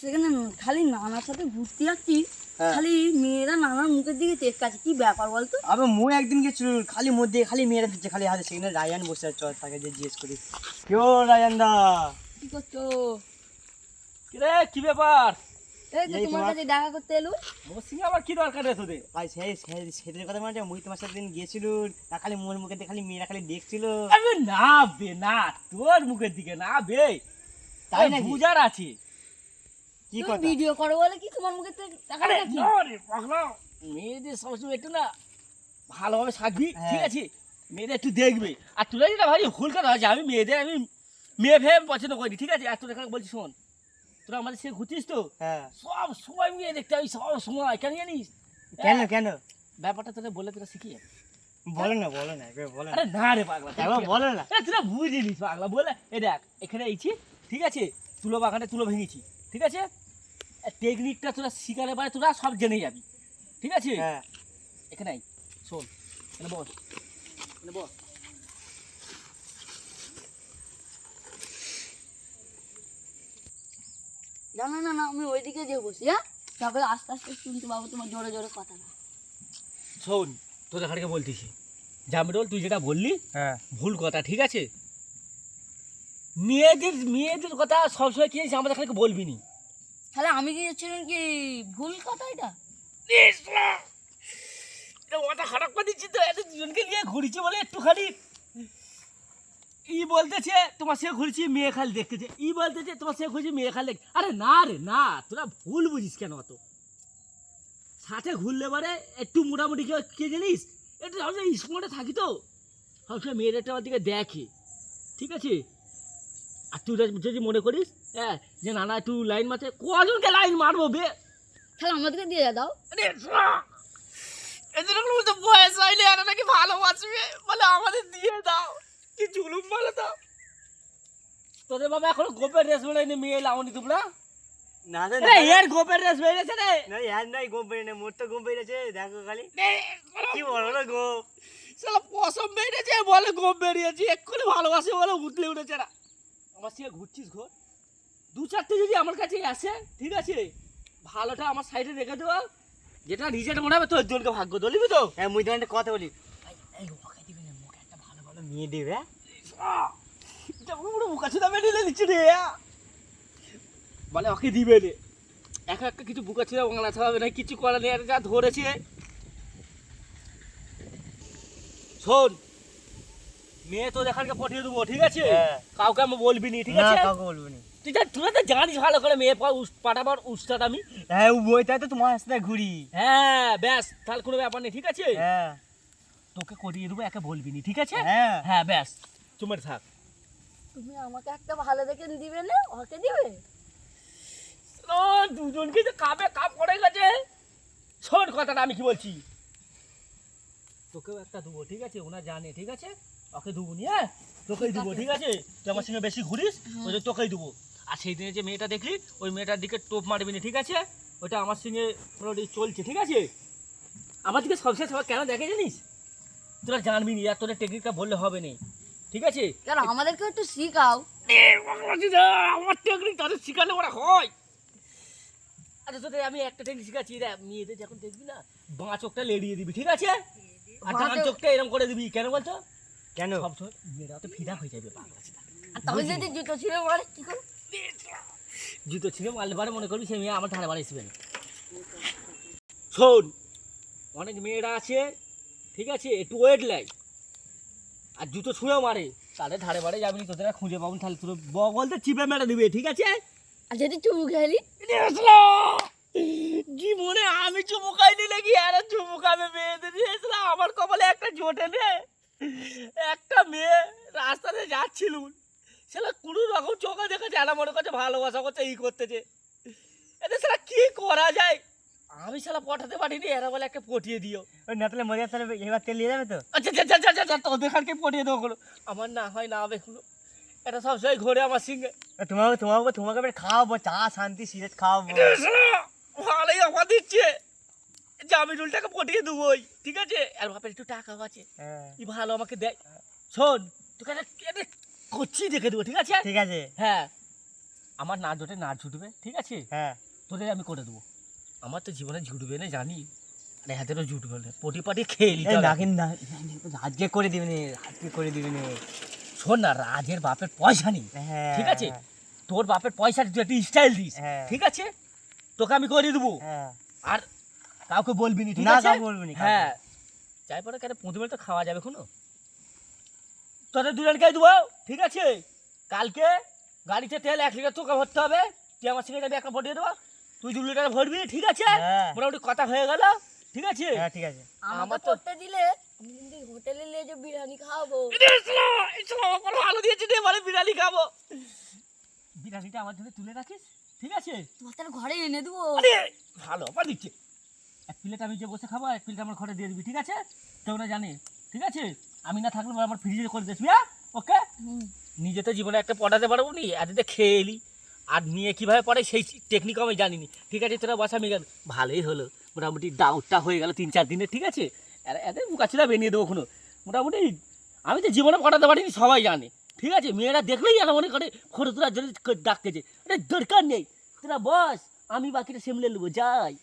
সেখানে খালি নানার সাথে ঘুরতে যাচ্ছি হ্যাঁ। খালি মেয়েরা নানার মুখের দিকে তেকাচ্ছে কি ব্যাপার বলতো? আবে মুই একদিন গেছিল খালি মধ্যে খালি মেয়েরা দিচ্ছে খালি হাতে সেখানে রায়ান বসে আছে তাকে যে জিজ্ঞেস করি। কেউ রায়ান দা? কি করছ? কিরে কি ব্যাপার? এই তোমার তোমার- কাছে দেখা করতে এলো? মোর সঙ্গে আবার কি দরকার রে তোদের? ভাই সেই সেই সেদিন কথা মনে মুই তোমার সাথে দিন গিয়েছিল তা খালি মোর মুখে দিয়ে খালি মেয়েরা খালি দেখছিল। না বে না তোর মুখের দিকে না বে। তাই তাই বুঝার আছে। কি কথা? ভিডিও করো বলে কি তোমার মুখে আরে পাগলা। মেয়েদের সবসময় একটু না ভালোভাবে থাকবি হ্যাঁ। ঠিক আছে? মেয়েদের একটু দেখবে। আর যেটা ভাই ভুল কথা আছে আমি মেয়েদের আমি মেয়ে আমি পছন্দ করি ঠিক আছে? আর তোরা এখানে বলছি শোন তোরা আমাদের সে তো? হ্যাঁ। সব সময় মেয়ে দেখতে আমি সব সময় কেন জানিস? কেন কেন? ব্যাপারটা তোরা বলে তোরা শিখিয়ে বলো না বলো না বলো না। না রে পাগলা একবার বলো না। তোরা বুঝিলিস পাগলা বলে এ দেখ এখানে এইছি ঠিক আছে? তুলো বাগানে তুলো ভেঙেছি ঠিক আছে? টেকনিকটা তোরা শিকারে পারে তোরা সব জেনে যাবি। ঠিক আছে? হ্যাঁ। এখানে আই শোন এখানে বস। এখানে বস। জানো না না আমি ওইদিকে যে বসি হ্যাঁ? তারপরে আস্তে আস্তে শুনতে পাবো তোমার জোরে জোরে কথাটা শোন তোদের খাড়িকে বলতেছি। জামরোল তুই যেটা বললি হ্যাঁ। ভুল কথা ঠিক আছে? মেয়েদের মেয়েদের কথা সবসময় কি আমাদের খালিকে বলবি নি? তাহলে আমি কি ছিলেন কি ভুল কথা এটা ওটা খারাপ করে দিচ্ছি তো, এত দুজনকে নিয়ে ঘুরেছি বলে একটুখানি। ই বলতেছে, তোমার সে ঘুরেছি, মেয়ে খালি দেখতেছে। ই বলতেছে, তোমার সে ঘুরেছি, মেয়ে খালি দেখ আরে না রে, না, তোরা ভুল বুঝিস কেন অত? সাথে ঘুরলে পারে একটু মোটামুটি কে জানিস? একটু সবসময় স্মার্টে থাকি তো। সবসময় মেয়েদের একটা আমার দিকে দেখে। ঠিক আছে? আর তুই যদি- মনে করিস হ্যাঁ যে না না একটু লাইন মারছে কজনকে লাইন মারবো বে? তাহলে আমাদেরকে দিয়ে দাও। এদের বলতে বয়স হয়নি এরা নাকি ভালোবাসবে। বলে আমাদের দিয়ে দাও। কি জুলুম বলে দাও তোদের বাবা এখন গোপের রেস বেড়াইনি মেয়ে লাউনি তোমরা? না রে, এর গোপের রেস বেড়েছে রে। না ইয়ার নাই গোপ বেরিয়ে মোর তো গোপ বেরিয়েছে দেখো খালি। কি গোপ? পশম বেরিয়েছে বলে গোপ বেরিয়েছে এক্ষুনি ভালোবাসে বলে উঠলে উঠেছে না আমার সঙ্গে ঘুরছিস ঘর? দু চারটে যদি আমার কাছে আসে ঠিক আছে? ভালোটা আমার সাইডে রেখে দেওয়া যেটা রিজেক্ট মনে হবে তোর জনকে ভাগ্য দলিবি তো? হ্যাঁ মুই তোমার কথা বলি। এই ওকে দিবি না মুখে একটা ভালো ভালো মেয়ে দেবে হ্যাঁ? পুরো মুখা ছিদা মেরে নিচ্ছে রে বলে ওকে দিবে রে। একা একটা কিছু বুকা ছিদা বাংলাতে হবে না কিছু করা নেই আর যা ধরেছে। শোন মেয়ে তো দেখানকে পাঠিয়ে দেবো ঠিক আছে? হ্যাঁ। কাউকে আমি বলবি নি ঠিক আছে? কাউকে বলব না। তুই তুই তো জানিস ভালো করে মেয়ে পা- উস- পাঠাবার উস্তাদ আমি। হ্যাঁ ওইটাই তো তোমার সাথে ঘুরি। হ্যাঁ ব্যাস তাহলে কোনো ব্যাপার নেই ঠিক আছে? হ্যাঁ। তোকে করিয়ে দেবো একে বলবি নি ঠিক আছে? হ্যাঁ। হ্যাঁ ব্যাস চুমের থাক। তুমি আমাকে একটা ভালো দেখে দিবে না? ওকে দিবে? ও, দুজনকে যে কাপে কাপ করে গেছে। শোন কথাটা আমি কি বলছি। তোকেও একটা দেবো ঠিক আছে? ওনা জানে ঠিক আছে? ওকে দেবো নি হ্যাঁ? তোকেই দেবো ঠিক আছে? তুই আমার সঙ্গে বেশি ঘুরিস ওই জন্য তোকেই দেবো। আর সেই দিনে যে মেয়েটা দেখলি ওই মেয়েটার দিকে টোপ মারবি না ঠিক আছে? ওটা আমার সঙ্গে মোটামুটি চলছে ঠিক আছে? আমার দিকে সবসময় সবাই কেন দেখে জানিস? তোরা জানবি নি আর তোদের টেকনিকটা বললে হবে না ঠিক আছে? কেন আমাদেরকে একটু শিখাও। আমার টেকনিক তাদের শিখালে ওরা হয়। আচ্ছা তোদের আমি একটা টেকনিক শিখাচ্ছি রে মেয়েদের যখন দেখবি না বাঁ চোখটা লেড়িয়ে দিবি ঠিক আছে? আর ডান চোখটা এরকম করে দিবি কেন বলতো? কেন? সব সময় মেয়েরা তো ফিদা হয়ে যাবে বাংলাদেশে আর তবে যদি জুতো ছিল মারে কি করো জুতো ছিঁড়ে মারলে পারে মনে করবি সে মেয়ে আমার ধারে বাড়ি আসবে না। শোন। অনেক মেয়েরা আছে ঠিক আছে একটু ওয়েট লাই আর জুতো ছুঁড়েও মারে। তাদের ধারে বাড়ি যাবি না, তোদের খুঁজে পাবো তাহলে তোর বগলতে চিপে মেরে দিবে ঠিক আছে? আর যদি চুমু খেলি জীবনে আমি চুমু খাইনি নাকি? আর চুমু খাবে মেয়েদের আমার কপালে একটা জোটে নে। একটা মেয়ে রাস্তাতে যাচ্ছিল। সেটা কোনো রকম চোখে দেখেছে এরা মনে করছে ভালোবাসা করছে এই করতেছে। এতে সেটা কি করা যায়? আমি সেটা পটাতে পারিনি এরা বলে একটা পটিয়ে দিও। ওই নেতালে মজা তাহলে এবার তেল নিয়ে যাবে তো? আচ্ছা আচ্ছা আচ্ছা আচ্ছা তোদের খানকে পটিয়ে দেবো হলো আমার না হয় না হবে হলো এটা সবসময় ঘোরে আমার সঙ্গে তোমাকে তোমাকে তোমাকে খাওয়াবো চা শান্তি সিগারেট খাওয়াবো। ভালোই আমার দিচ্ছে। পটিয়ে দেবোই ঠিক আছে? আর বাপের একটু টাকাও আছে। হ্যাঁ। ই ভালো আমাকে দেয়। শোন তোকে একটা দেখে দেবো ঠিক আছে? ঠিক আছে। হ্যাঁ। আমার না জোটে না ছুটবে ঠিক আছে? হ্যাঁ। তোদের আমি করে দেবো। আমার তো জীবনে জুটবে না জানি। আর হাতেরও জুটবে না। পটি পাটি খেয়ে না কিন্তু আজকে করে দিবেন আজকে করে দিবেন শোন না রাজের বাপের পয়সা নেই হ্যাঁ। ঠিক আছে? তোর বাপের পয়সা তুই একটা স্টাইল দিস হ্যাঁ। ঠিক আছে? তোকে আমি করে দেবো। হ্যাঁ। আর কাউকে বলবি না ঠিক না, আছে? কাউকে বলবি না, হ্যাঁ। যাই পরে কেন প্রথমে তো খাওয়া যাবে কোনো? তোদের দুজনকে দেবো ঠিক আছে? কালকে গাড়িতে তেল এক লিটার তোকে ভরতে হবে তুই আমার সঙ্গে যাবি একটা ভরিয়ে দেবো। তুই দু লিটার ভরবি ঠিক আছে? হ্যাঁ। মোটামুটি কথা হয়ে গেল ঠিক আছে? হ্যাঁ ঠিক আছে। আমার তো- করতে দিলে আমি হোটেলে নিয়ে যে বিরিয়ানি খাওয়াবো। আলু দিয়েছি রে মানে বিরিয়ানি খাব। বিরিয়ানিটা আমার জন্য তুলে রাখিস ঠিক আছে? তোমার ঘরে এনে দেবো। আরে ভালো অফার দিচ্ছে। এক প্লেট আমি যে বসে খাব এক প্লেট আমার ঘরে দিয়ে দিবি ঠিক আছে? কেউ না জানে ঠিক আছে? আমি না থাকলে আমার ফ্রিজে করে দিস হ্যাঁ ওকে নিজে তো জীবনে একটা পড়াতে পারব নি আজকে খেয়ে এলি। আর নিয়ে কীভাবে পড়ে সেই টেকনিক আমি জানিনি ঠিক আছে? তোরা বসা আমি ভালোই হলো মোটামুটি ডাউটটা হয়ে গেল তিন চার দিনে ঠিক আছে? আর এদের মুখাচিরা বেরিয়ে দেবো কোনো মোটামুটি। আমি তো জীবনে পড়াতে পারিনি সবাই জানে ঠিক আছে? মেয়েরা দেখলেই এরা মনে করে ফটো তোরা জন্য ডাকতেছে আরে দরকার নেই। তোরা বস আমি বাকিটা সেমলে নেব যাই।